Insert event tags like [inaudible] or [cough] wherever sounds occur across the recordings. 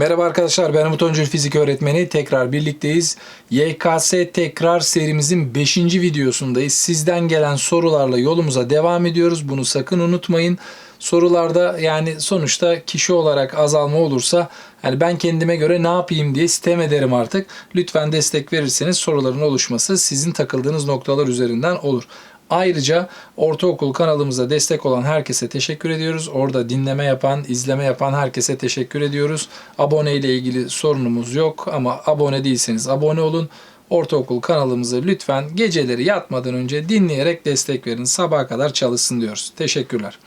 Merhaba arkadaşlar ben Umut Öncül Fizik Öğretmeni. Tekrar birlikteyiz. YKS Tekrar serimizin 5. videosundayız. Sizden gelen sorularla yolumuza devam ediyoruz. Bunu sakın unutmayın. Sorularda yani sonuçta kişi olarak azalma olursa yani ben kendime göre ne yapayım diye sitem ederim artık. Lütfen destek verirseniz soruların oluşması sizin takıldığınız noktalar üzerinden olur. Ayrıca ortaokul kanalımıza destek olan herkese teşekkür ediyoruz. Orada dinleme yapan, izleme yapan herkese teşekkür ediyoruz. Abone ile ilgili sorunumuz yok ama abone değilseniz abone olun. Ortaokul kanalımızı lütfen geceleri yatmadan önce dinleyerek destek verin. Sabaha kadar çalışsın diyoruz. Teşekkürler.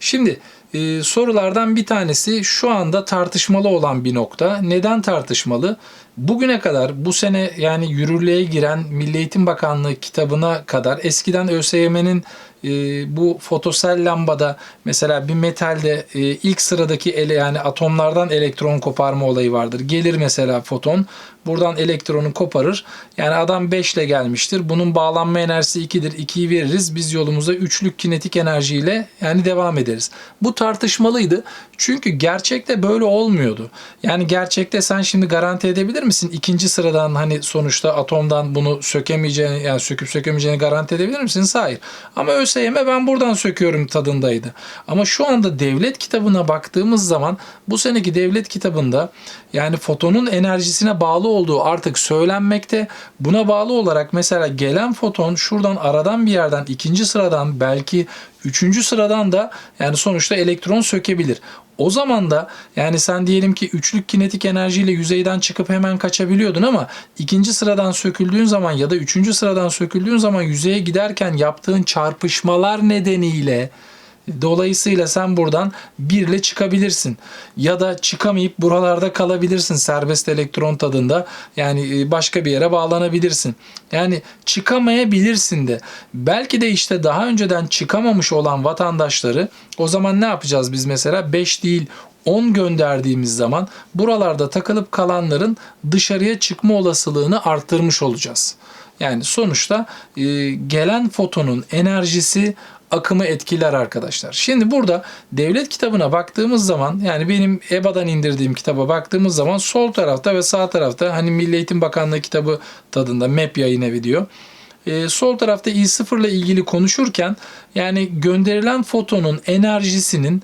Şimdi e, sorulardan bir tanesi şu anda tartışmalı olan bir nokta. Neden tartışmalı? Bugüne kadar bu sene yani yürürlüğe giren Milli Eğitim Bakanlığı kitabına kadar eskiden ÖSYM'nin e, bu fotosel lambada mesela bir metalde e, ilk sıradaki ele yani atomlardan elektron koparma olayı vardır. Gelir mesela foton buradan elektronu koparır. Yani adam 5 ile gelmiştir. Bunun bağlanma enerjisi 2'dir. 2'yi veririz. Biz yolumuza üçlük kinetik enerjiyle yani devam ederiz. Bu tartışmalıydı. Çünkü gerçekte böyle olmuyordu. Yani gerçekte sen şimdi garanti edebilir misin? İkinci sıradan hani sonuçta atomdan bunu sökemeyeceğini yani söküp sökemeyeceğini garanti edebilir misiniz? Hayır. Ama ÖSYM ben buradan söküyorum tadındaydı. Ama şu anda devlet kitabına baktığımız zaman bu seneki devlet kitabında yani fotonun enerjisine bağlı olduğu artık söylenmekte. Buna bağlı olarak mesela gelen foton şuradan aradan bir yerden ikinci sıradan belki üçüncü sıradan da yani sonuçta elektron sökebilir. O zaman da yani sen diyelim ki üçlük kinetik enerjiyle yüzeyden çıkıp hemen kaçabiliyordun ama ikinci sıradan söküldüğün zaman ya da üçüncü sıradan söküldüğün zaman yüzeye giderken yaptığın çarpışmalar nedeniyle Dolayısıyla sen buradan birle çıkabilirsin. Ya da çıkamayıp buralarda kalabilirsin serbest elektron tadında. Yani e, başka bir yere bağlanabilirsin. Yani çıkamayabilirsin de. Belki de işte daha önceden çıkamamış olan vatandaşları o zaman ne yapacağız biz mesela 5 değil 10 gönderdiğimiz zaman buralarda takılıp kalanların dışarıya çıkma olasılığını arttırmış olacağız. Yani sonuçta e, gelen fotonun enerjisi akımı etkiler arkadaşlar. Şimdi burada devlet kitabına baktığımız zaman yani benim EBA'dan indirdiğim kitaba baktığımız zaman sol tarafta ve sağ tarafta hani Milli Eğitim Bakanlığı kitabı tadında MEP yayın evi diyor. Ee, sol tarafta i0 ile ilgili konuşurken yani gönderilen fotonun enerjisinin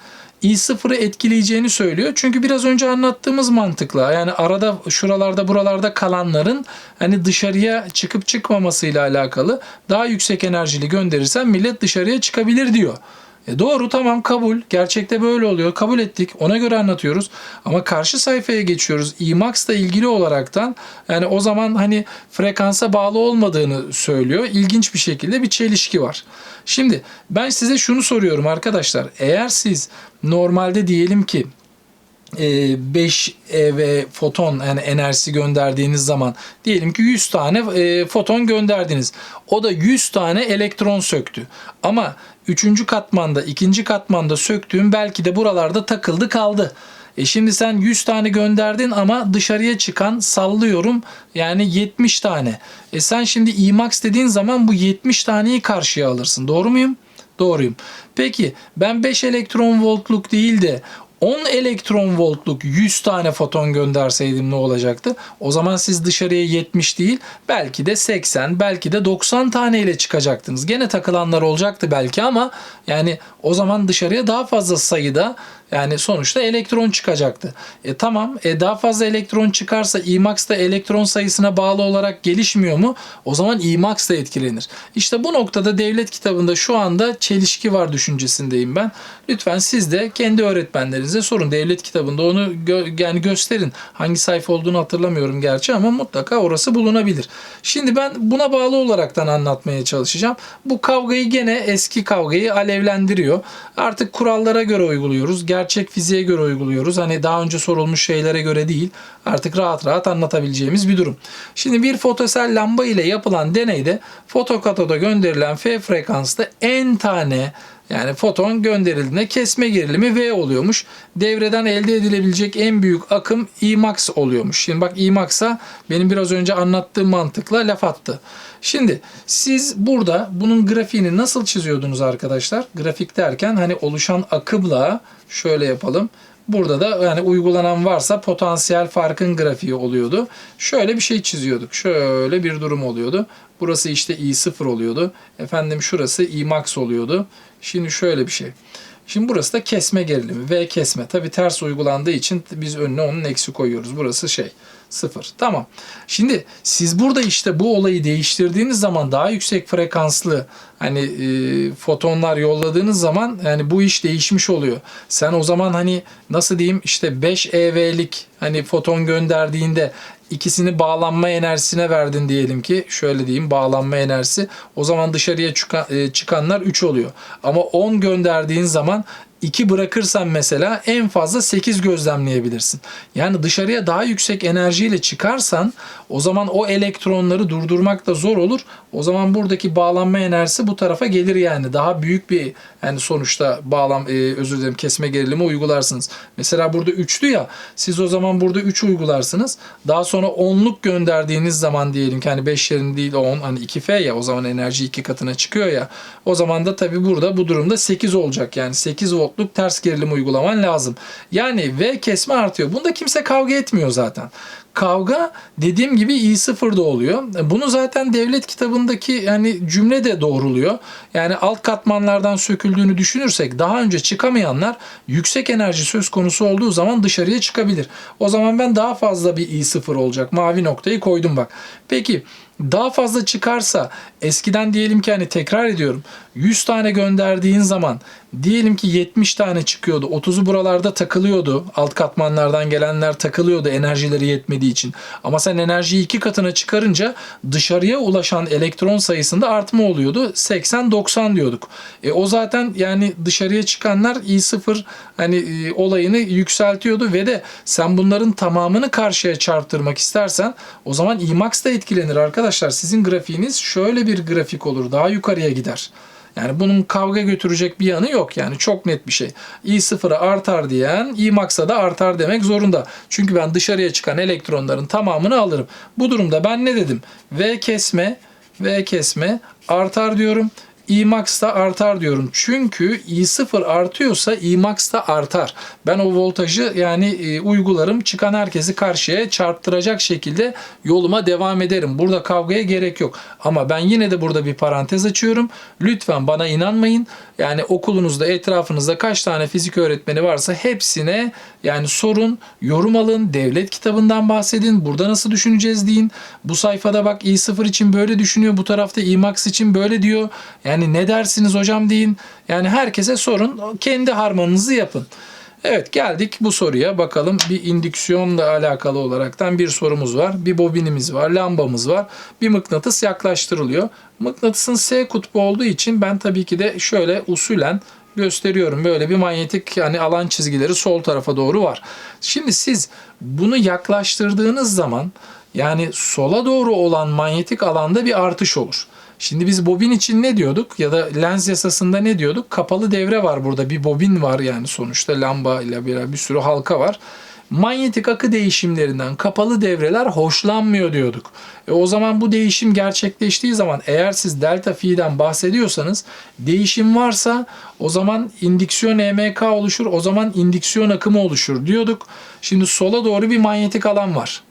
i0'ı etkileyeceğini söylüyor. Çünkü biraz önce anlattığımız mantıkla yani arada şuralarda buralarda kalanların hani dışarıya çıkıp çıkmamasıyla alakalı daha yüksek enerjili gönderirsen millet dışarıya çıkabilir diyor. E doğru tamam kabul. Gerçekte böyle oluyor. Kabul ettik. Ona göre anlatıyoruz. Ama karşı sayfaya geçiyoruz. IMAX ile ilgili olaraktan yani o zaman hani frekansa bağlı olmadığını söylüyor. İlginç bir şekilde bir çelişki var. Şimdi ben size şunu soruyorum arkadaşlar. Eğer siz normalde diyelim ki 5 ev foton yani enerjisi gönderdiğiniz zaman diyelim ki 100 tane e, foton gönderdiniz. O da 100 tane elektron söktü. Ama 3. katmanda, 2. katmanda söktüğün belki de buralarda takıldı kaldı. E şimdi sen 100 tane gönderdin ama dışarıya çıkan sallıyorum yani 70 tane. E sen şimdi IMAX dediğin zaman bu 70 taneyi karşıya alırsın. Doğru muyum? Doğruyum. Peki ben 5 elektron voltluk değil de 10 elektron voltluk 100 tane foton gönderseydim ne olacaktı? O zaman siz dışarıya 70 değil belki de 80 belki de 90 tane ile çıkacaktınız. Gene takılanlar olacaktı belki ama yani o zaman dışarıya daha fazla sayıda yani sonuçta elektron çıkacaktı. E tamam e daha fazla elektron çıkarsa Emax da elektron sayısına bağlı olarak gelişmiyor mu? O zaman Emax da etkilenir. İşte bu noktada devlet kitabında şu anda çelişki var düşüncesindeyim ben. Lütfen siz de kendi öğretmenlerinize sorun. Devlet kitabında onu gö- yani gösterin. Hangi sayfa olduğunu hatırlamıyorum gerçi ama mutlaka orası bulunabilir. Şimdi ben buna bağlı olaraktan anlatmaya çalışacağım. Bu kavgayı gene eski kavgayı alevlendiriyor. Artık kurallara göre uyguluyoruz gerçek fiziğe göre uyguluyoruz. Hani daha önce sorulmuş şeylere göre değil. Artık rahat rahat anlatabileceğimiz bir durum. Şimdi bir fotosel lamba ile yapılan deneyde fotokatoda gönderilen F frekansta en tane yani foton gönderildiğinde kesme gerilimi V oluyormuş. Devreden elde edilebilecek en büyük akım Emax oluyormuş. Şimdi bak Emax'a benim biraz önce anlattığım mantıkla laf attı. Şimdi siz burada bunun grafiğini nasıl çiziyordunuz arkadaşlar? Grafik derken hani oluşan akımla şöyle yapalım. Burada da yani uygulanan varsa potansiyel farkın grafiği oluyordu. Şöyle bir şey çiziyorduk. Şöyle bir durum oluyordu. Burası işte I0 oluyordu. Efendim şurası I oluyordu. Şimdi şöyle bir şey. Şimdi burası da kesme gerilimi. V kesme. Tabi ters uygulandığı için biz önüne onun eksi koyuyoruz. Burası şey sıfır. Tamam. Şimdi siz burada işte bu olayı değiştirdiğiniz zaman daha yüksek frekanslı hani e, fotonlar yolladığınız zaman yani bu iş değişmiş oluyor. Sen o zaman hani nasıl diyeyim işte 5 EV'lik hani foton gönderdiğinde ikisini bağlanma enerjisine verdin diyelim ki şöyle diyeyim bağlanma enerjisi o zaman dışarıya çıkan, e, çıkanlar 3 oluyor. Ama 10 gönderdiğin zaman 2 bırakırsan mesela en fazla 8 gözlemleyebilirsin. Yani dışarıya daha yüksek enerjiyle çıkarsan o zaman o elektronları durdurmak da zor olur. O zaman buradaki bağlanma enerjisi bu tarafa gelir yani. Daha büyük bir yani sonuçta bağlam e, özür dilerim kesme gerilimi uygularsınız. Mesela burada üçlü ya siz o zaman burada 3 uygularsınız. Daha sonra onluk gönderdiğiniz zaman diyelim ki hani 5 yerin değil 10 hani 2F ya o zaman enerji iki katına çıkıyor ya. O zaman da tabii burada bu durumda 8 olacak. Yani 8 voltluk ters gerilim uygulaman lazım. Yani V kesme artıyor. Bunda kimse kavga etmiyor zaten kavga dediğim gibi i0'da oluyor. Bunu zaten devlet kitabındaki yani cümle de doğruluyor. Yani alt katmanlardan söküldüğünü düşünürsek daha önce çıkamayanlar yüksek enerji söz konusu olduğu zaman dışarıya çıkabilir. O zaman ben daha fazla bir i0 olacak. Mavi noktayı koydum bak. Peki daha fazla çıkarsa eskiden diyelim ki hani tekrar ediyorum 100 tane gönderdiğin zaman diyelim ki 70 tane çıkıyordu. 30'u buralarda takılıyordu. Alt katmanlardan gelenler takılıyordu enerjileri yetmediği için. Ama sen enerjiyi iki katına çıkarınca dışarıya ulaşan elektron sayısında artma oluyordu. 80-90 diyorduk. E o zaten yani dışarıya çıkanlar i0 hani e, olayını yükseltiyordu ve de sen bunların tamamını karşıya çarptırmak istersen o zaman Emax da etkilenir arkadaşlar. Sizin grafiğiniz şöyle bir grafik olur. Daha yukarıya gider. Yani bunun kavga götürecek bir yanı yok. Yani çok net bir şey. i sıfıra artar diyen i max'a da artar demek zorunda. Çünkü ben dışarıya çıkan elektronların tamamını alırım. Bu durumda ben ne dedim? V kesme, V kesme artar diyorum. Emax da artar diyorum. Çünkü I0 artıyorsa Emax da artar. Ben o voltajı yani e, uygularım. Çıkan herkesi karşıya çarptıracak şekilde yoluma devam ederim. Burada kavgaya gerek yok. Ama ben yine de burada bir parantez açıyorum. Lütfen bana inanmayın. Yani okulunuzda etrafınızda kaç tane fizik öğretmeni varsa hepsine yani sorun, yorum alın, devlet kitabından bahsedin. Burada nasıl düşüneceğiz deyin. Bu sayfada bak i0 için böyle düşünüyor. Bu tarafta Emax için böyle diyor. Yani ne dersiniz hocam deyin. Yani herkese sorun. Kendi harmanınızı yapın. Evet geldik bu soruya bakalım bir indüksiyonla alakalı olaraktan bir sorumuz var. Bir bobinimiz var, lambamız var. Bir mıknatıs yaklaştırılıyor. Mıknatısın S kutbu olduğu için ben tabii ki de şöyle usulen gösteriyorum. Böyle bir manyetik yani alan çizgileri sol tarafa doğru var. Şimdi siz bunu yaklaştırdığınız zaman yani sola doğru olan manyetik alanda bir artış olur. Şimdi biz bobin için ne diyorduk ya da lens yasasında ne diyorduk? Kapalı devre var burada bir bobin var yani sonuçta lamba ile bir, bir sürü halka var. Manyetik akı değişimlerinden kapalı devreler hoşlanmıyor diyorduk. E o zaman bu değişim gerçekleştiği zaman eğer siz delta fi'den bahsediyorsanız değişim varsa o zaman indüksiyon EMK oluşur. O zaman indüksiyon akımı oluşur diyorduk. Şimdi sola doğru bir manyetik alan var.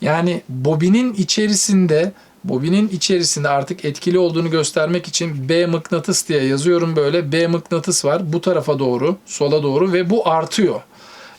Yani bobinin içerisinde bobinin içerisinde artık etkili olduğunu göstermek için B mıknatıs diye yazıyorum böyle. B mıknatıs var bu tarafa doğru, sola doğru ve bu artıyor.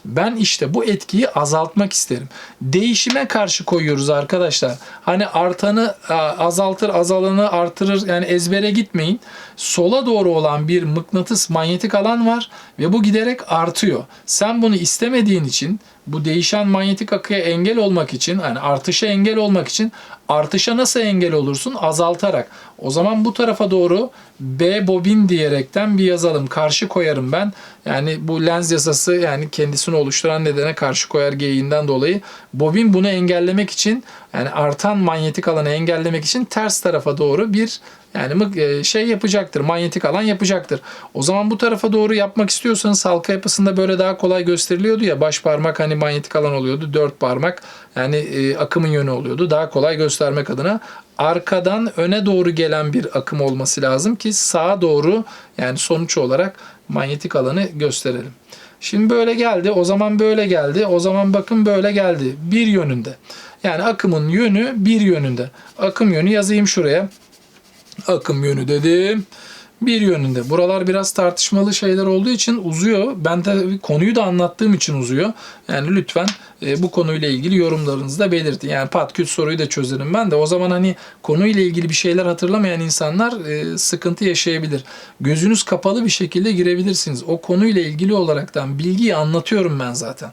Ben işte bu etkiyi azaltmak isterim. Değişime karşı koyuyoruz arkadaşlar. Hani artanı azaltır, azalanı artırır. Yani ezbere gitmeyin. Sola doğru olan bir mıknatıs manyetik alan var ve bu giderek artıyor. Sen bunu istemediğin için bu değişen manyetik akıya engel olmak için yani artışa engel olmak için artışa nasıl engel olursun? Azaltarak. O zaman bu tarafa doğru B bobin diyerekten bir yazalım. Karşı koyarım ben. Yani bu lens yasası yani kendisini oluşturan nedene karşı koyar geyiğinden dolayı. Bobin bunu engellemek için yani artan manyetik alanı engellemek için ters tarafa doğru bir yani e, şey yapacaktır. Manyetik alan yapacaktır. O zaman bu tarafa doğru yapmak istiyorsanız halka yapısında böyle daha kolay gösteriliyordu ya. Baş parmak hani manyetik alan oluyordu. Dört parmak yani e, akımın yönü oluyordu. Daha kolay göstermek adına arkadan öne doğru gelen bir akım olması lazım ki sağa doğru yani sonuç olarak manyetik alanı gösterelim. Şimdi böyle geldi. O zaman böyle geldi. O zaman bakın böyle geldi. Bir yönünde. Yani akımın yönü bir yönünde. Akım yönü yazayım şuraya. Akım yönü dedim. Bir yönünde. Buralar biraz tartışmalı şeyler olduğu için uzuyor. Ben de konuyu da anlattığım için uzuyor. Yani lütfen e, bu konuyla ilgili yorumlarınızı da belirtin. Yani pat küt soruyu da çözerim ben de. O zaman hani konuyla ilgili bir şeyler hatırlamayan insanlar e, sıkıntı yaşayabilir. Gözünüz kapalı bir şekilde girebilirsiniz. O konuyla ilgili olaraktan bilgiyi anlatıyorum ben zaten.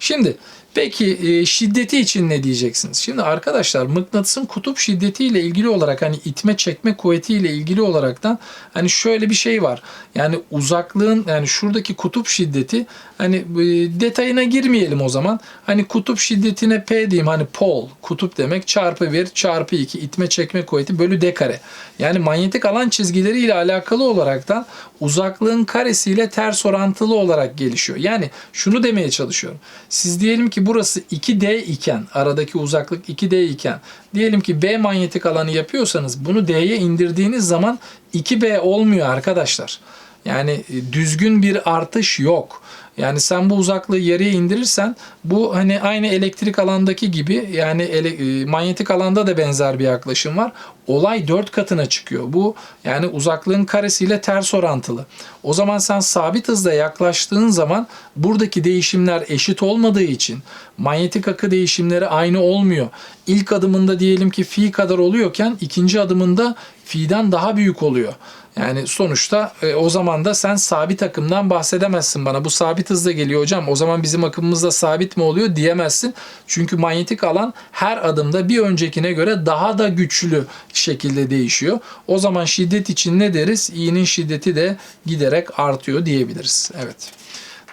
Şimdi peki e, şiddeti için ne diyeceksiniz? Şimdi arkadaşlar mıknatısın kutup şiddetiyle ilgili olarak hani itme çekme kuvvetiyle ilgili olaraktan hani şöyle bir şey var. Yani uzaklığın yani şuradaki kutup şiddeti hani e, detayına girmeyelim o zaman. Hani kutup şiddetine P diyeyim hani pol kutup demek çarpı 1 çarpı 2 itme çekme kuvveti bölü d kare. Yani manyetik alan çizgileriyle alakalı olaraktan uzaklığın karesiyle ters orantılı olarak gelişiyor. Yani şunu demeye çalışıyorum. Siz diyelim ki burası 2D iken aradaki uzaklık 2D iken diyelim ki B manyetik alanı yapıyorsanız bunu D'ye indirdiğiniz zaman 2B olmuyor arkadaşlar. Yani e, düzgün bir artış yok. Yani sen bu uzaklığı yarıya indirirsen bu hani aynı elektrik alandaki gibi yani ele, e, manyetik alanda da benzer bir yaklaşım var. Olay 4 katına çıkıyor. Bu yani uzaklığın karesiyle ters orantılı. O zaman sen sabit hızla yaklaştığın zaman buradaki değişimler eşit olmadığı için manyetik akı değişimleri aynı olmuyor. İlk adımında diyelim ki fi kadar oluyorken ikinci adımında fi'den daha büyük oluyor. Yani sonuçta e, o zaman da sen sabit akımdan bahsedemezsin bana. Bu sabit hızla geliyor hocam. O zaman bizim akımımız da sabit mi oluyor diyemezsin. Çünkü manyetik alan her adımda bir öncekine göre daha da güçlü şekilde değişiyor. O zaman şiddet için ne deriz? İ'nin şiddeti de giderek artıyor diyebiliriz. Evet.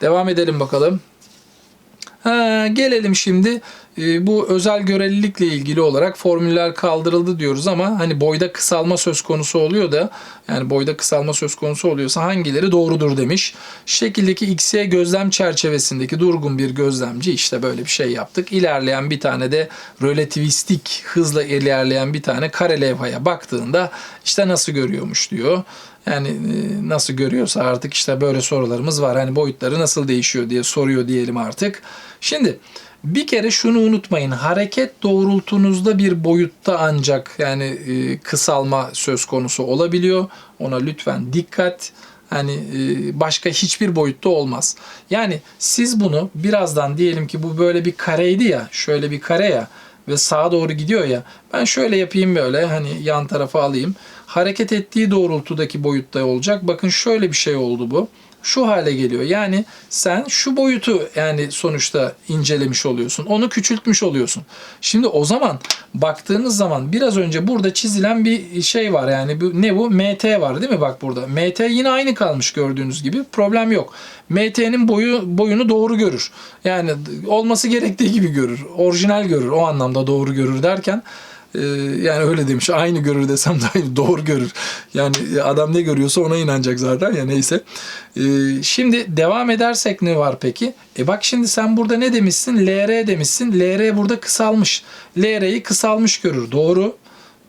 Devam edelim bakalım. Ha, gelelim şimdi bu özel görelilikle ilgili olarak formüller kaldırıldı diyoruz ama hani boyda kısalma söz konusu oluyor da yani boyda kısalma söz konusu oluyorsa hangileri doğrudur demiş. Şekildeki XY gözlem çerçevesindeki durgun bir gözlemci işte böyle bir şey yaptık. İlerleyen bir tane de relativistik hızla ilerleyen bir tane kare levhaya baktığında işte nasıl görüyormuş diyor. Yani e, nasıl görüyorsa artık işte böyle sorularımız var. Hani boyutları nasıl değişiyor diye soruyor diyelim artık. Şimdi bir kere şunu unutmayın. Hareket doğrultunuzda bir boyutta ancak yani e, kısalma söz konusu olabiliyor. Ona lütfen dikkat. Hani e, başka hiçbir boyutta olmaz. Yani siz bunu birazdan diyelim ki bu böyle bir kareydi ya, şöyle bir kare ya ve sağa doğru gidiyor ya. Ben şöyle yapayım böyle hani yan tarafa alayım. Hareket ettiği doğrultudaki boyutta olacak. Bakın şöyle bir şey oldu bu şu hale geliyor. Yani sen şu boyutu yani sonuçta incelemiş oluyorsun. Onu küçültmüş oluyorsun. Şimdi o zaman baktığınız zaman biraz önce burada çizilen bir şey var. Yani bu, ne bu? MT var değil mi? Bak burada. MT yine aynı kalmış gördüğünüz gibi. Problem yok. MT'nin boyu boyunu doğru görür. Yani olması gerektiği gibi görür. Orijinal görür. O anlamda doğru görür derken yani öyle demiş. Aynı görür desem de doğru görür. Yani adam ne görüyorsa ona inanacak zaten ya neyse. Ee, şimdi devam edersek ne var peki? E bak şimdi sen burada ne demişsin? LR demişsin. LR burada kısalmış. LR'yi kısalmış görür. Doğru.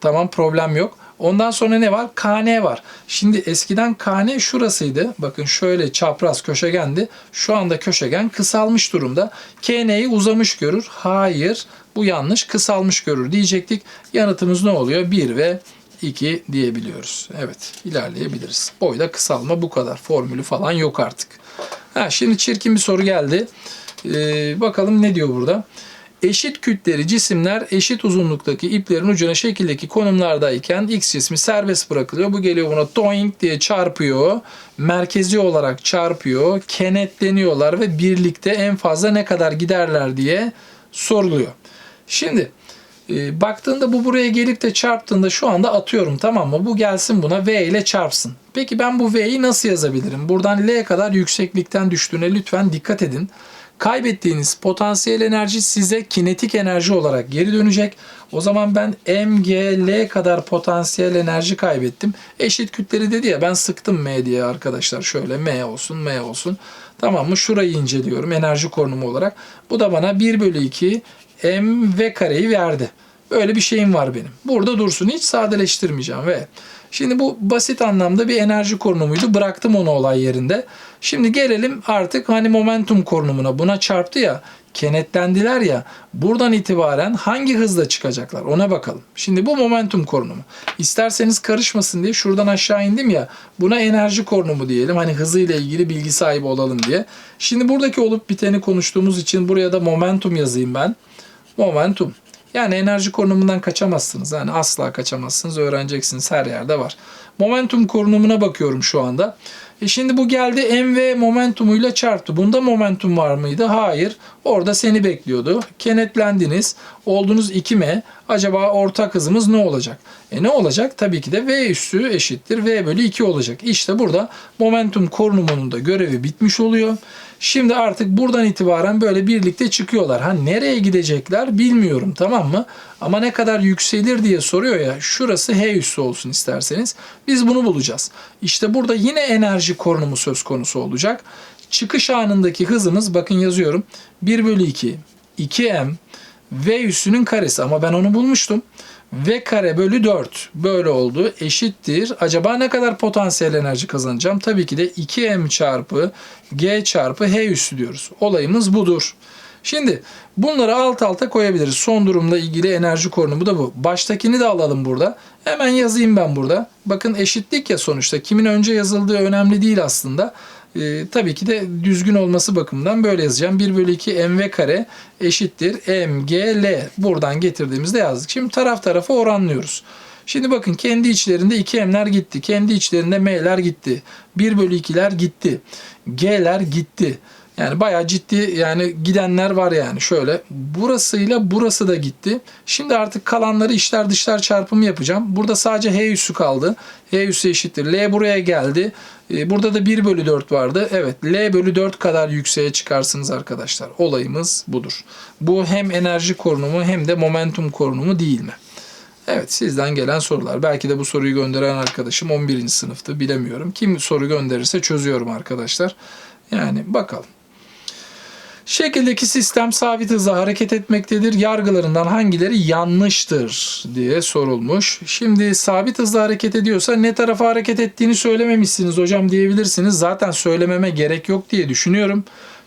Tamam problem yok. Ondan sonra ne var? KN var. Şimdi eskiden KN şurasıydı. Bakın şöyle çapraz köşegendi. Şu anda köşegen kısalmış durumda. KN'yi uzamış görür. Hayır bu yanlış kısalmış görür diyecektik. Yanıtımız ne oluyor? 1 ve 2 diyebiliyoruz. Evet ilerleyebiliriz. Boyda kısalma bu kadar. Formülü falan yok artık. Ha, şimdi çirkin bir soru geldi. Ee, bakalım ne diyor burada? Eşit kütleli cisimler eşit uzunluktaki iplerin ucuna şekildeki konumlardayken X cismi serbest bırakılıyor. Bu geliyor buna doink diye çarpıyor. Merkezi olarak çarpıyor. Kenetleniyorlar ve birlikte en fazla ne kadar giderler diye soruluyor. Şimdi e, baktığında bu buraya gelip de çarptığında şu anda atıyorum tamam mı? Bu gelsin buna V ile çarpsın. Peki ben bu V'yi nasıl yazabilirim? Buradan L kadar yükseklikten düştüğüne lütfen dikkat edin. Kaybettiğiniz potansiyel enerji size kinetik enerji olarak geri dönecek. O zaman ben mgl kadar potansiyel enerji kaybettim. Eşit kütleri dedi ya ben sıktım m diye arkadaşlar. Şöyle m olsun m olsun. Tamam mı? Şurayı inceliyorum enerji konumu olarak. Bu da bana 1 bölü 2 mv kareyi verdi. Böyle bir şeyim var benim. Burada dursun. Hiç sadeleştirmeyeceğim ve Şimdi bu basit anlamda bir enerji korunumuydu. Bıraktım onu olay yerinde. Şimdi gelelim artık hani momentum korunumuna. Buna çarptı ya kenetlendiler ya buradan itibaren hangi hızla çıkacaklar ona bakalım. Şimdi bu momentum korunumu. İsterseniz karışmasın diye şuradan aşağı indim ya buna enerji korunumu diyelim. Hani hızıyla ilgili bilgi sahibi olalım diye. Şimdi buradaki olup biteni konuştuğumuz için buraya da momentum yazayım ben. Momentum. Yani enerji korunumundan kaçamazsınız. Yani asla kaçamazsınız. Öğreneceksiniz. Her yerde var. Momentum korunumuna bakıyorum şu anda. E şimdi bu geldi mv momentumuyla çarptı. Bunda momentum var mıydı? Hayır. Orada seni bekliyordu. Kenetlendiniz. Oldunuz 2m. Acaba ortak hızımız ne olacak? E ne olacak? Tabii ki de v üssü eşittir v bölü 2 olacak. İşte burada momentum korunumunun da görevi bitmiş oluyor. Şimdi artık buradan itibaren böyle birlikte çıkıyorlar. Ha nereye gidecekler bilmiyorum tamam mı? Ama ne kadar yükselir diye soruyor ya. Şurası H üssü olsun isterseniz. Biz bunu bulacağız. İşte burada yine enerji korunumu söz konusu olacak. Çıkış anındaki hızımız bakın yazıyorum. 1 bölü 2 2m v üssünün karesi ama ben onu bulmuştum. V kare bölü 4 böyle oldu eşittir. Acaba ne kadar potansiyel enerji kazanacağım? Tabii ki de 2m çarpı g çarpı h üssü diyoruz. Olayımız budur. Şimdi bunları alt alta koyabiliriz. Son durumla ilgili enerji korunumu da bu. Baştakini de alalım burada. Hemen yazayım ben burada. Bakın eşitlik ya sonuçta. Kimin önce yazıldığı önemli değil aslında. Ee, tabii ki de düzgün olması bakımından böyle yazacağım. 1 bölü 2 mv kare eşittir mgl. Buradan getirdiğimizde yazdık. Şimdi taraf tarafa oranlıyoruz. Şimdi bakın kendi içlerinde 2m'ler gitti. Kendi içlerinde m'ler gitti. 1 bölü 2'ler gitti. G'ler gitti. Yani bayağı ciddi yani gidenler var yani şöyle. Burasıyla burası da gitti. Şimdi artık kalanları içler dışlar çarpımı yapacağım. Burada sadece H üssü kaldı. H üssü eşittir. L buraya geldi. Ee, Burada da 1 bölü 4 vardı. Evet L bölü 4 kadar yükseğe çıkarsınız arkadaşlar. Olayımız budur. Bu hem enerji korunumu hem de momentum korunumu değil mi? Evet sizden gelen sorular. Belki de bu soruyu gönderen arkadaşım 11. sınıftı bilemiyorum. Kim soru gönderirse çözüyorum arkadaşlar. Yani bakalım. Şekildeki sistem sabit hızla hareket etmektedir. Yargılarından hangileri yanlıştır diye sorulmuş. Şimdi sabit hızla hareket ediyorsa ne tarafa hareket ettiğini söylememişsiniz hocam diyebilirsiniz. Zaten söylememe gerek yok diye düşünüyorum.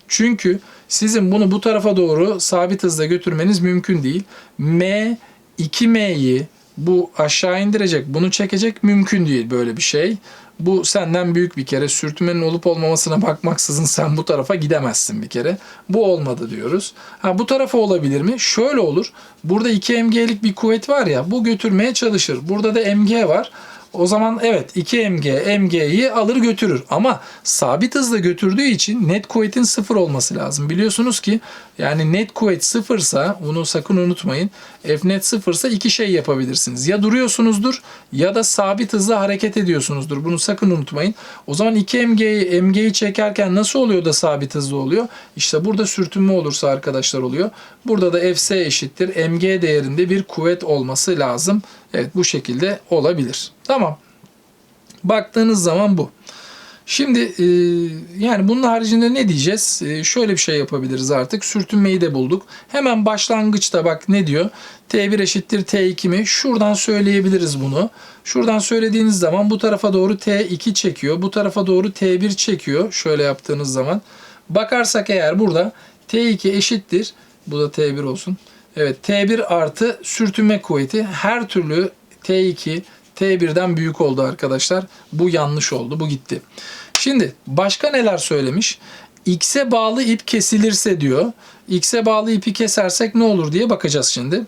Çünkü sizin bunu bu tarafa doğru sabit hızla götürmeniz mümkün değil. M 2M'yi bu aşağı indirecek, bunu çekecek mümkün değil böyle bir şey. Bu senden büyük bir kere. Sürtünmenin olup olmamasına bakmaksızın sen bu tarafa gidemezsin bir kere. Bu olmadı diyoruz. Ha bu tarafa olabilir mi? Şöyle olur. Burada 2 mg'lik bir kuvvet var ya bu götürmeye çalışır. Burada da mg var. O zaman evet 2 mg mg'yi alır götürür ama sabit hızla götürdüğü için net kuvvetin sıfır olması lazım. Biliyorsunuz ki yani net kuvvet sıfırsa bunu sakın unutmayın. F net sıfırsa iki şey yapabilirsiniz. Ya duruyorsunuzdur ya da sabit hızla hareket ediyorsunuzdur. Bunu sakın unutmayın. O zaman 2 mg'yi mg'yi çekerken nasıl oluyor da sabit hızlı oluyor? İşte burada sürtünme olursa arkadaşlar oluyor. Burada da Fs eşittir mg değerinde bir kuvvet olması lazım. Evet bu şekilde olabilir. Tamam. Baktığınız zaman bu. Şimdi e, yani bunun haricinde ne diyeceğiz? E, şöyle bir şey yapabiliriz artık. Sürtünmeyi de bulduk. Hemen başlangıçta bak ne diyor? T1 eşittir T2 mi? Şuradan söyleyebiliriz bunu. Şuradan söylediğiniz zaman bu tarafa doğru T2 çekiyor. Bu tarafa doğru T1 çekiyor. Şöyle yaptığınız zaman. Bakarsak eğer burada T2 eşittir. Bu da T1 olsun. Evet T1 artı sürtünme kuvveti her türlü T2 T1'den büyük oldu arkadaşlar. Bu yanlış oldu. Bu gitti. Şimdi başka neler söylemiş? X'e bağlı ip kesilirse diyor. X'e bağlı ipi kesersek ne olur diye bakacağız şimdi.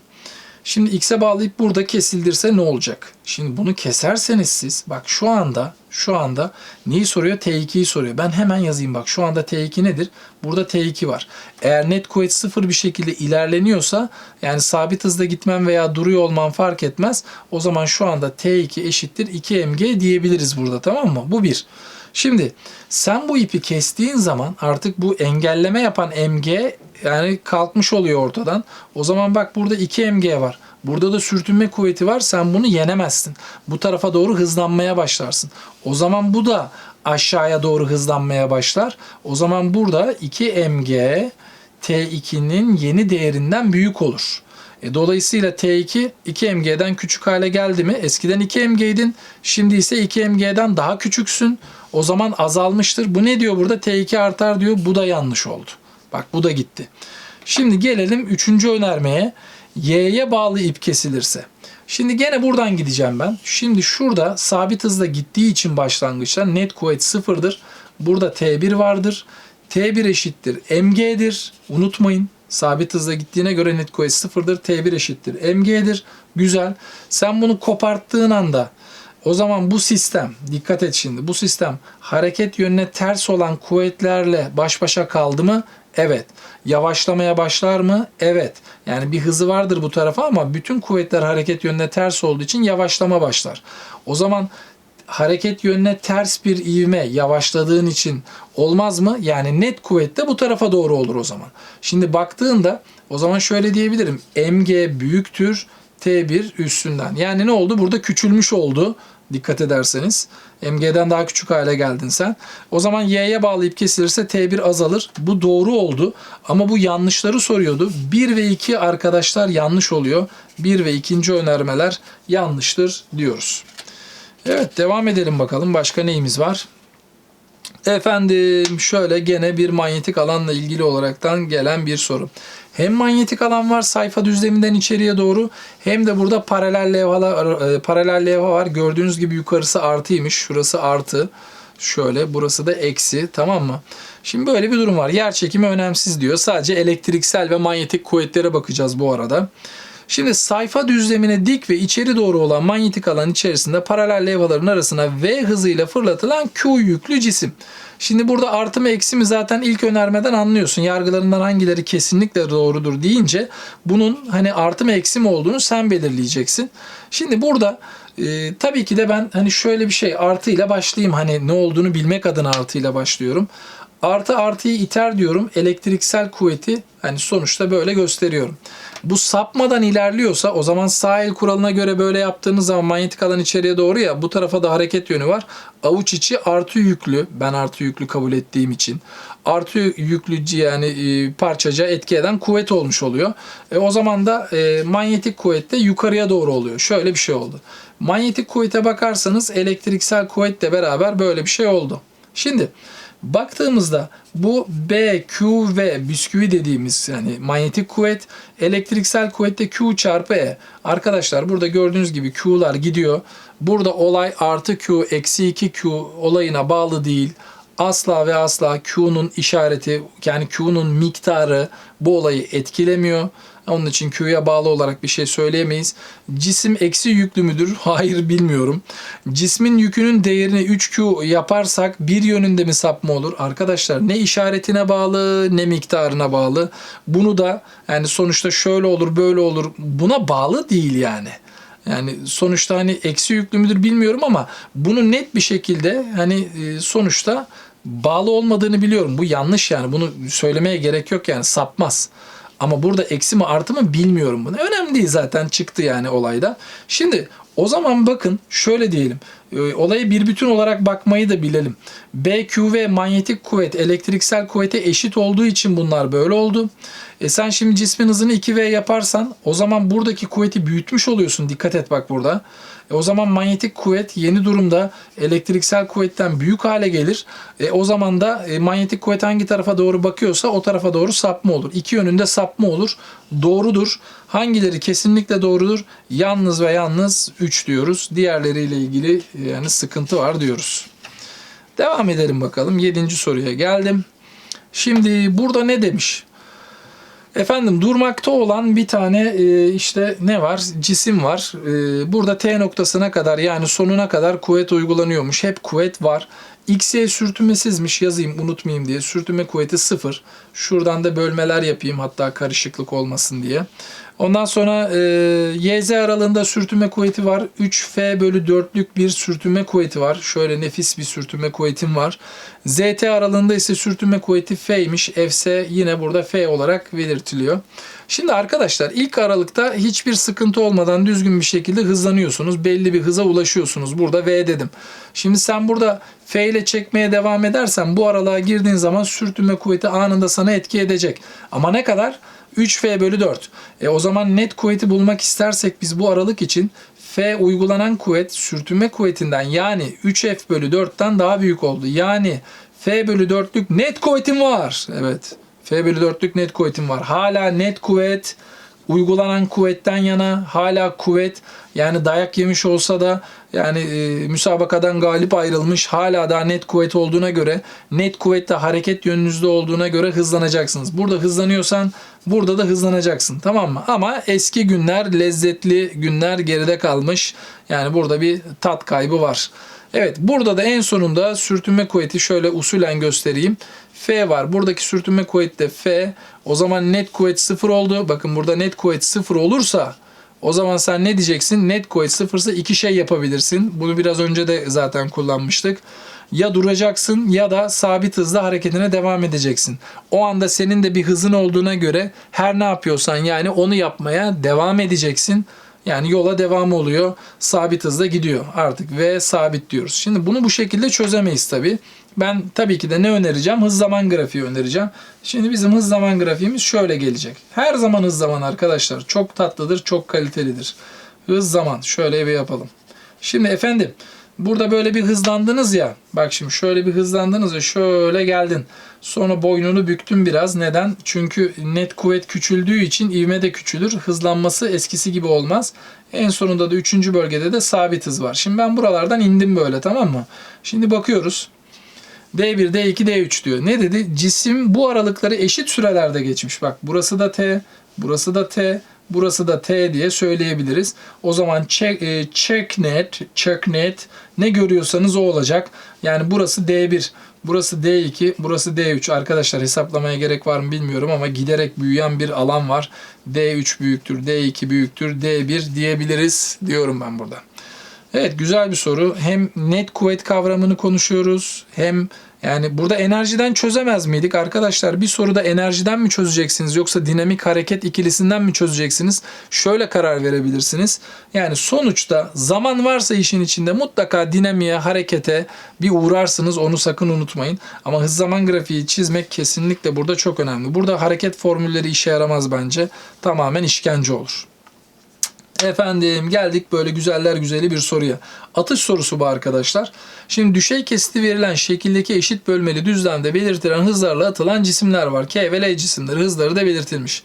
Şimdi X'e bağlı ip burada kesildirse ne olacak? Şimdi bunu keserseniz siz bak şu anda şu anda neyi soruyor? T2'yi soruyor. Ben hemen yazayım bak şu anda T2 nedir? Burada T2 var. Eğer net kuvvet sıfır bir şekilde ilerleniyorsa yani sabit hızda gitmem veya duruyor olmam fark etmez. O zaman şu anda T2 eşittir 2 mg diyebiliriz burada tamam mı? Bu bir. Şimdi sen bu ipi kestiğin zaman artık bu engelleme yapan mg yani kalkmış oluyor ortadan. O zaman bak burada 2 mg var. Burada da sürtünme kuvveti var. Sen bunu yenemezsin. Bu tarafa doğru hızlanmaya başlarsın. O zaman bu da aşağıya doğru hızlanmaya başlar. O zaman burada 2 mg T2'nin yeni değerinden büyük olur. E, dolayısıyla T2 2mg'den küçük hale geldi mi? Eskiden 2mg'ydin. Şimdi ise 2mg'den daha küçüksün. O zaman azalmıştır. Bu ne diyor burada? T2 artar diyor. Bu da yanlış oldu. Bak bu da gitti. Şimdi gelelim üçüncü önermeye. Y'ye bağlı ip kesilirse. Şimdi gene buradan gideceğim ben. Şimdi şurada sabit hızla gittiği için başlangıçta net kuvvet sıfırdır. Burada T1 vardır. T1 eşittir mg'dir. Unutmayın. Sabit hızla gittiğine göre net kuvvet sıfırdır. T1 eşittir mg'dir. Güzel. Sen bunu koparttığın anda o zaman bu sistem, dikkat et şimdi, bu sistem hareket yönüne ters olan kuvvetlerle baş başa kaldı mı? Evet. Yavaşlamaya başlar mı? Evet. Yani bir hızı vardır bu tarafa ama bütün kuvvetler hareket yönüne ters olduğu için yavaşlama başlar. O zaman hareket yönüne ters bir ivme yavaşladığın için olmaz mı? Yani net kuvvet de bu tarafa doğru olur o zaman. Şimdi baktığında o zaman şöyle diyebilirim. mg büyüktür T1 üstünden. Yani ne oldu? Burada küçülmüş oldu. Dikkat ederseniz. MG'den daha küçük hale geldin sen. O zaman Y'ye bağlayıp kesilirse T1 azalır. Bu doğru oldu. Ama bu yanlışları soruyordu. 1 ve 2 arkadaşlar yanlış oluyor. 1 ve ikinci önermeler yanlıştır diyoruz. Evet devam edelim bakalım. Başka neyimiz var? Efendim şöyle gene bir manyetik alanla ilgili olaraktan gelen bir soru. Hem manyetik alan var sayfa düzleminden içeriye doğru hem de burada paralel levhalar e, paralel levha var. Gördüğünüz gibi yukarısı artıymış. Şurası artı. Şöyle burası da eksi tamam mı? Şimdi böyle bir durum var. Yer çekimi önemsiz diyor. Sadece elektriksel ve manyetik kuvvetlere bakacağız bu arada. Şimdi sayfa düzlemine dik ve içeri doğru olan manyetik alan içerisinde paralel levhaların arasına V hızıyla fırlatılan Q yüklü cisim. Şimdi burada artı mı eksi mi zaten ilk önermeden anlıyorsun. Yargılarından hangileri kesinlikle doğrudur deyince bunun hani artı mı eksi mi olduğunu sen belirleyeceksin. Şimdi burada e, tabii ki de ben hani şöyle bir şey artı ile başlayayım. Hani ne olduğunu bilmek adına artı ile başlıyorum. Artı artıyı iter diyorum. Elektriksel kuvveti hani sonuçta böyle gösteriyorum. Bu sapmadan ilerliyorsa o zaman sağ el kuralına göre böyle yaptığınız zaman manyetik alan içeriye doğru ya bu tarafa da hareket yönü var. Avuç içi artı yüklü. Ben artı yüklü kabul ettiğim için. Artı yüklü yani e, parçaca etki eden kuvvet olmuş oluyor. E, o zaman da e, manyetik kuvvet de yukarıya doğru oluyor. Şöyle bir şey oldu. Manyetik kuvvete bakarsanız elektriksel kuvvetle beraber böyle bir şey oldu. Şimdi Baktığımızda bu B, Q ve bisküvi dediğimiz yani manyetik kuvvet, elektriksel kuvvette Q çarpı E. Arkadaşlar burada gördüğünüz gibi Q'lar gidiyor. Burada olay artı Q, eksi 2 Q olayına bağlı değil. Asla ve asla Q'nun işareti yani Q'nun miktarı bu olayı etkilemiyor. Onun için Q'ya bağlı olarak bir şey söyleyemeyiz. Cisim eksi yüklü müdür? [laughs] Hayır bilmiyorum. Cismin yükünün değerini 3Q yaparsak bir yönünde mi sapma olur? Arkadaşlar ne işaretine bağlı ne miktarına bağlı. Bunu da yani sonuçta şöyle olur böyle olur buna bağlı değil yani. Yani sonuçta hani eksi yüklü müdür bilmiyorum ama bunu net bir şekilde hani e, sonuçta bağlı olmadığını biliyorum. Bu yanlış yani. Bunu söylemeye gerek yok yani sapmaz. Ama burada eksi mi artı mı bilmiyorum bunu. Önemli değil zaten çıktı yani olayda. Şimdi o zaman bakın şöyle diyelim. E, Olaya bir bütün olarak bakmayı da bilelim. BQ manyetik kuvvet elektriksel kuvvete eşit olduğu için bunlar böyle oldu. E sen şimdi cismin hızını 2V yaparsan o zaman buradaki kuvveti büyütmüş oluyorsun. Dikkat et bak burada. E o zaman manyetik kuvvet yeni durumda elektriksel kuvvetten büyük hale gelir. E o zaman da e, manyetik kuvvet hangi tarafa doğru bakıyorsa o tarafa doğru sapma olur. İki yönünde sapma olur. Doğrudur. Hangileri kesinlikle doğrudur? Yalnız ve yalnız 3 diyoruz. Diğerleriyle ilgili e, yani sıkıntı var diyoruz. Devam edelim bakalım. Yedinci soruya geldim. Şimdi burada ne demiş? Efendim durmakta olan bir tane e, işte ne var? Cisim var. E, burada T noktasına kadar yani sonuna kadar kuvvet uygulanıyormuş. Hep kuvvet var. X'ye sürtünmesizmiş yazayım unutmayayım diye. Sürtünme kuvveti sıfır. Şuradan da bölmeler yapayım hatta karışıklık olmasın diye. Ondan sonra e, YZ aralığında sürtünme kuvveti var. 3F bölü 4'lük bir sürtünme kuvveti var. Şöyle nefis bir sürtünme kuvvetim var. ZT aralığında ise sürtünme kuvveti F'ymiş. Fs yine burada F olarak belirtiliyor. Şimdi arkadaşlar ilk aralıkta hiçbir sıkıntı olmadan düzgün bir şekilde hızlanıyorsunuz. Belli bir hıza ulaşıyorsunuz. Burada V dedim. Şimdi sen burada F ile çekmeye devam edersen bu aralığa girdiğin zaman sürtünme kuvveti anında sana etki edecek. Ama ne kadar? 3F bölü 4. E o zaman net kuvveti bulmak istersek biz bu aralık için F uygulanan kuvvet sürtünme kuvvetinden yani 3F bölü 4'ten daha büyük oldu. Yani F bölü 4'lük net kuvvetim var. Evet. F bölü 4'lük net kuvvetim var. Hala net kuvvet uygulanan kuvvetten yana hala kuvvet yani dayak yemiş olsa da yani e, müsabakadan galip ayrılmış hala daha net kuvvet olduğuna göre net kuvvette hareket yönünüzde olduğuna göre hızlanacaksınız. Burada hızlanıyorsan burada da hızlanacaksın tamam mı? Ama eski günler lezzetli günler geride kalmış. Yani burada bir tat kaybı var. Evet burada da en sonunda sürtünme kuvveti şöyle usulen göstereyim. F var. Buradaki sürtünme kuvveti de F. O zaman net kuvvet sıfır oldu. Bakın burada net kuvvet sıfır olursa o zaman sen ne diyeceksin? Net kuvvet sıfırsa iki şey yapabilirsin. Bunu biraz önce de zaten kullanmıştık. Ya duracaksın ya da sabit hızla hareketine devam edeceksin. O anda senin de bir hızın olduğuna göre her ne yapıyorsan yani onu yapmaya devam edeceksin. Yani yola devam oluyor. Sabit hızla gidiyor artık ve sabit diyoruz. Şimdi bunu bu şekilde çözemeyiz tabii. Ben tabii ki de ne önereceğim? Hız zaman grafiği önereceğim. Şimdi bizim hız zaman grafiğimiz şöyle gelecek. Her zaman hız zaman arkadaşlar. Çok tatlıdır, çok kalitelidir. Hız zaman. Şöyle bir yapalım. Şimdi efendim burada böyle bir hızlandınız ya. Bak şimdi şöyle bir hızlandınız ya şöyle geldin. Sonra boynunu büktün biraz. Neden? Çünkü net kuvvet küçüldüğü için ivme de küçülür. Hızlanması eskisi gibi olmaz. En sonunda da üçüncü bölgede de sabit hız var. Şimdi ben buralardan indim böyle tamam mı? Şimdi bakıyoruz. D1, D2, D3 diyor. Ne dedi? Cisim bu aralıkları eşit sürelerde geçmiş. Bak burası da T, burası da T, burası da T diye söyleyebiliriz. O zaman check, e, check net, check net ne görüyorsanız o olacak. Yani burası D1, burası D2, burası D3. Arkadaşlar hesaplamaya gerek var mı bilmiyorum ama giderek büyüyen bir alan var. D3 büyüktür, D2 büyüktür, D1 diyebiliriz diyorum ben burada. Evet güzel bir soru. Hem net kuvvet kavramını konuşuyoruz hem yani burada enerjiden çözemez miydik arkadaşlar? Bir soruda enerjiden mi çözeceksiniz yoksa dinamik hareket ikilisinden mi çözeceksiniz? Şöyle karar verebilirsiniz. Yani sonuçta zaman varsa işin içinde mutlaka dinamiğe, harekete bir uğrarsınız. Onu sakın unutmayın. Ama hız zaman grafiği çizmek kesinlikle burada çok önemli. Burada hareket formülleri işe yaramaz bence. Tamamen işkence olur. Efendim geldik böyle güzeller güzeli bir soruya. Atış sorusu bu arkadaşlar. Şimdi düşey kesiti verilen şekildeki eşit bölmeli düzlemde belirtilen hızlarla atılan cisimler var. K ve L cisimleri hızları da belirtilmiş.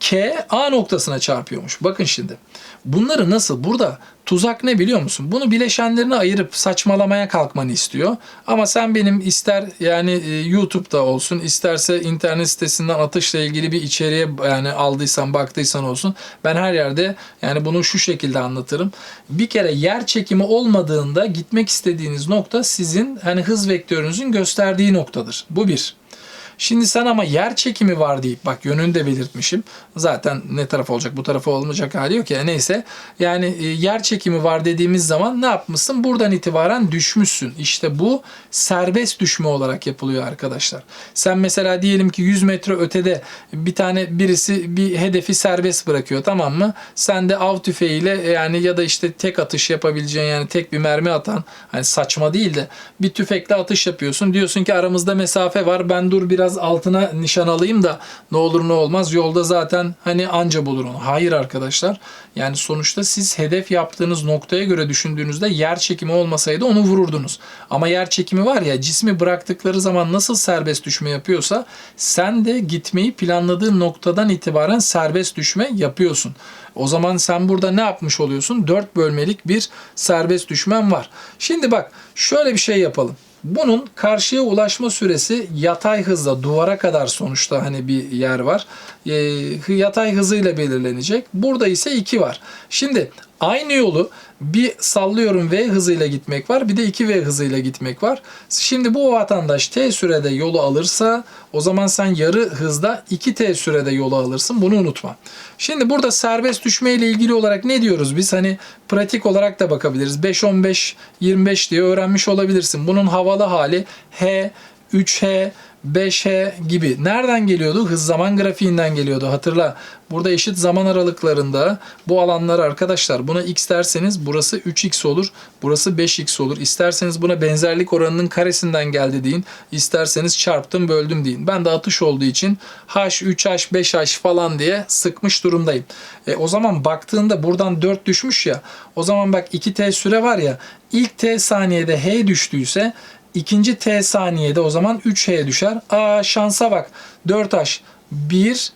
K A noktasına çarpıyormuş. Bakın şimdi. Bunları nasıl? Burada tuzak ne biliyor musun? Bunu bileşenlerine ayırıp saçmalamaya kalkmanı istiyor. Ama sen benim ister yani e, YouTube'da olsun, isterse internet sitesinden atışla ilgili bir içeriğe yani aldıysan, baktıysan olsun. Ben her yerde yani bunu şu şekilde anlatırım. Bir kere yer çekimi olmadığında gitmek istediğiniz nokta sizin hani hız vektörünüzün gösterdiği noktadır. Bu bir. Şimdi sen ama yer çekimi var deyip bak yönünü de belirtmişim. Zaten ne taraf olacak bu tarafa olmayacak hali yok ya neyse. Yani e, yer çekimi var dediğimiz zaman ne yapmışsın? Buradan itibaren düşmüşsün. İşte bu serbest düşme olarak yapılıyor arkadaşlar. Sen mesela diyelim ki 100 metre ötede bir tane birisi bir hedefi serbest bırakıyor tamam mı? Sen de av tüfeğiyle yani ya da işte tek atış yapabileceğin yani tek bir mermi atan hani saçma değil de bir tüfekle atış yapıyorsun. Diyorsun ki aramızda mesafe var ben dur biraz altına nişan alayım da ne olur ne olmaz yolda zaten hani anca bulur onu. Hayır arkadaşlar yani sonuçta siz hedef yaptığınız noktaya göre düşündüğünüzde yer çekimi olmasaydı onu vururdunuz. Ama yer çekimi var ya cismi bıraktıkları zaman nasıl serbest düşme yapıyorsa sen de gitmeyi planladığın noktadan itibaren serbest düşme yapıyorsun. O zaman sen burada ne yapmış oluyorsun? 4 bölmelik bir serbest düşmen var. Şimdi bak şöyle bir şey yapalım. Bunun karşıya ulaşma süresi yatay hızla duvara kadar sonuçta hani bir yer var. E, yatay hızıyla belirlenecek. Burada ise 2 var. Şimdi aynı yolu bir sallıyorum V hızıyla gitmek var. Bir de 2V hızıyla gitmek var. Şimdi bu vatandaş T sürede yolu alırsa o zaman sen yarı hızda 2T sürede yolu alırsın. Bunu unutma. Şimdi burada serbest düşme ile ilgili olarak ne diyoruz biz? Hani pratik olarak da bakabiliriz. 5-15-25 diye öğrenmiş olabilirsin. Bunun havalı hali H, 3H, 5H gibi. Nereden geliyordu? Hız zaman grafiğinden geliyordu. Hatırla. Burada eşit zaman aralıklarında bu alanlar arkadaşlar buna x derseniz burası 3x olur. Burası 5x olur. İsterseniz buna benzerlik oranının karesinden geldi deyin. İsterseniz çarptım böldüm deyin. Ben de atış olduğu için h 3h 5h falan diye sıkmış durumdayım. E, o zaman baktığında buradan 4 düşmüş ya. O zaman bak 2t süre var ya. ilk t saniyede h düştüyse ikinci t saniyede o zaman 3h düşer. Aa şansa bak. 4h 1